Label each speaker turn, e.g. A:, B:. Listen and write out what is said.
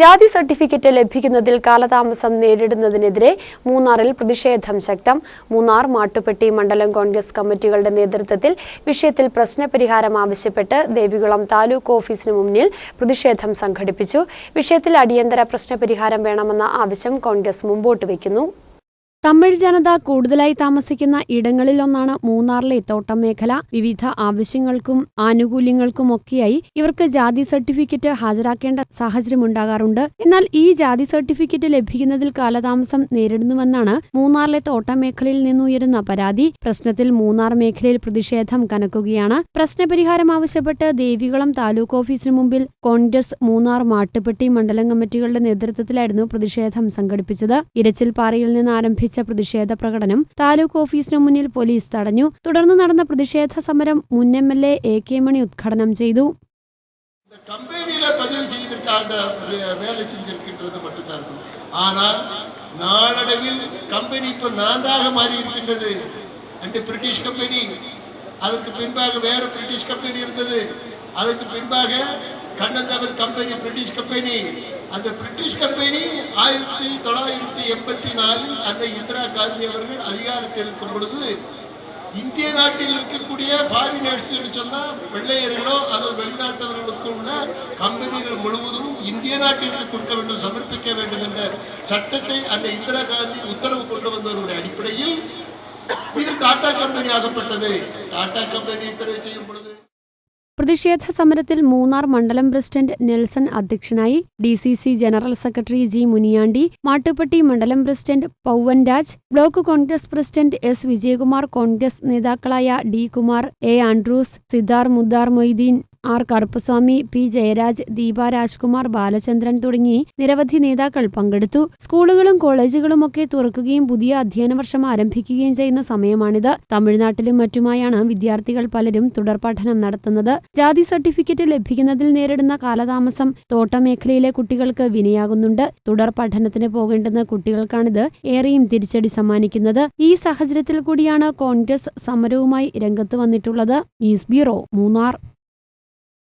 A: ജാതി സർട്ടിഫിക്കറ്റ് ലഭിക്കുന്നതിൽ കാലതാമസം നേരിടുന്നതിനെതിരെ മൂന്നാറിൽ പ്രതിഷേധം ശക്തം. മൂന്നാർ മാട്ടുപ്പെട്ടി മണ്ഡലം കോൺഗ്രസ് കമ്മിറ്റികളുടെ നേതൃത്വത്തിൽ വിഷയത്തിൽ പ്രശ്നപരിഹാരം ആവശ്യപ്പെട്ട് ദേവികുളം താലൂക്ക് ഓഫീസിന് മുന്നിൽ പ്രതിഷേധം സംഘടിപ്പിച്ചു. വിഷയത്തിൽ അടിയന്തര പ്രശ്നപരിഹാരം വേണമെന്ന ആവശ്യം കോൺഗ്രസ് മുമ്പോട്ട് വയ്ക്കുന്നു. തമിഴ് ജനത കൂടുതലായി താമസിക്കുന്ന ഇടങ്ങളിലൊന്നാണ് മൂന്നാറിലെ തോട്ടം മേഖല. വിവിധ ആവശ്യങ്ങൾക്കും ആനുകൂല്യങ്ങൾക്കുമൊക്കെയായി ഇവർക്ക് ജാതി സർട്ടിഫിക്കറ്റ് ഹാജരാക്കേണ്ട സാഹചര്യമുണ്ടാകാറുണ്ട്. എന്നാൽ ഈ ജാതി സർട്ടിഫിക്കറ്റ് ലഭിക്കുന്നതിൽ കാലതാമസം നേരിടുന്നുവെന്നാണ് മൂന്നാറിലെ തോട്ടം മേഖലയിൽ നിന്നുയരുന്ന പരാതി. പ്രശ്നത്തിൽ മൂന്നാർ മേഖലയിൽ പ്രതിഷേധം കനക്കുകയാണ്. പ്രശ്നപരിഹാരം ആവശ്യപ്പെട്ട് ദേവികുളം താലൂക്ക് ഓഫീസിന് മുമ്പിൽ കോൺഗ്രസ് മൂന്നാർ മാട്ടുപെട്ടി മണ്ഡലം കമ്മിറ്റികളുടെ നേതൃത്വത്തിലായിരുന്നു പ്രതിഷേധം സംഘടിപ്പിച്ചത്. ഇരച്ചിൽപ്പാറയിൽ നിന്ന് ആരംഭിച്ച പ്രതിഷേധ പ്രകടനം താലൂക്ക് ഓഫീസിന് മുന്നിൽ പോലീസ് തടഞ്ഞു തുടർന്ന് നടന്ന പ്രതിഷേധ സമരം മുൻ M L A A K Mani ഉദ്ഘാടനം ചെയ്തു
B: இந்த கம்பெனியில பதிவு செய்திருக்காங்க வே- வேலை செஞ்சிருக்கின்றது மட்டும்தான் இருக்கும். ஆனால் நாளடைவில் கம்பெனி இப்ப நான்காக மாறி இருக்கின்றது அண்டு பிரிட்டிஷ் கம்பெனி அதுக்கு பின்பாக வேற பிரிட்டிஷ் கம்பெனி இருந்தது அதுக்கு பின்பாக கண்ணந்தவர் கம்பெனி பிரிட்டிஷ் கம்பெனி. அந்த பிரிட்டிஷ் கம்பெனி ஆயிரத்தி தொள்ளாயிரத்தி எண்பத்தி நாலில் அன்னை இந்திரா காந்தி அவர்கள் அதிகாரத்தில் இருக்கும் பொழுது இந்திய நாட்டில் இருக்கக்கூடிய ஃபாரினர்ஸ் சொன்னா வெள்ளையர்களோ அல்லது வெளிநாட்டவர்களுக்கு உள்ள கம்பெனிகள் முழுவதும் இந்திய நாட்டிற்கு கொடுக்க வேண்டும் சமர்ப்பிக்க வேண்டும் என்ற சட்டத்தை அந்த இந்திரா காந்தி உத்தரவு கொண்டு வந்தவருடைய அடிப்படையில் இது டாடா கம்பெனி ஆகப்பட்டது டாடா கம்பெனி இத்தனை செய்யும் பொழுது
A: പ്രതിഷേധ സമരത്തിൽ മൂന്നാർ മണ്ഡലം പ്രസിഡന്റ് നെൽസൺ അധ്യക്ഷനായി D C C general secretary G Muniyandi Mattupetty മണ്ഡലം president Pauvan Raj block Congress president S Vijayakumar Congress നേതാക്കളായ D Kumar A Andrews Siddhar മുദ്ദാർ Moideen R Karuppaswamy P Jayaraj Deepa Rajkumar Balachandran തുടങ്ങി നിരവധി നേതാക്കൾ പങ്കെടുത്തു. സ്കൂളുകളും കോളേജുകളും ഒക്കെ തുറക്കുകയും പുതിയ അധ്യയന വർഷം ആരംഭിക്കുകയും ചെയ്യുന്ന സമയമാണിത്. തമിഴ്നാട്ടിലും മറ്റുമായാണ് വിദ്യാർത്ഥികൾ പലരും തുടർ പഠനം നടത്തുന്നത്. ജാതി സർട്ടിഫിക്കറ്റ് ലഭിക്കുന്നതിൽ നേരിടുന്ന കാലതാമസം തോട്ടമേഖലയിലെ കുട്ടികൾക്ക് വിനയാകുന്നുണ്ട്. തുടർ പഠനത്തിന് പോകേണ്ടുന്ന കുട്ടികൾക്കാണിത് ഏറെയും തിരിച്ചടി സമ്മാനിക്കുന്നത്. ഈ സാഹചര്യത്തിൽ കൂടിയാണ് കോൺഗ്രസ് സമരവുമായി രംഗത്ത് വന്നിട്ടുള്ളത്. News bureau Munnar.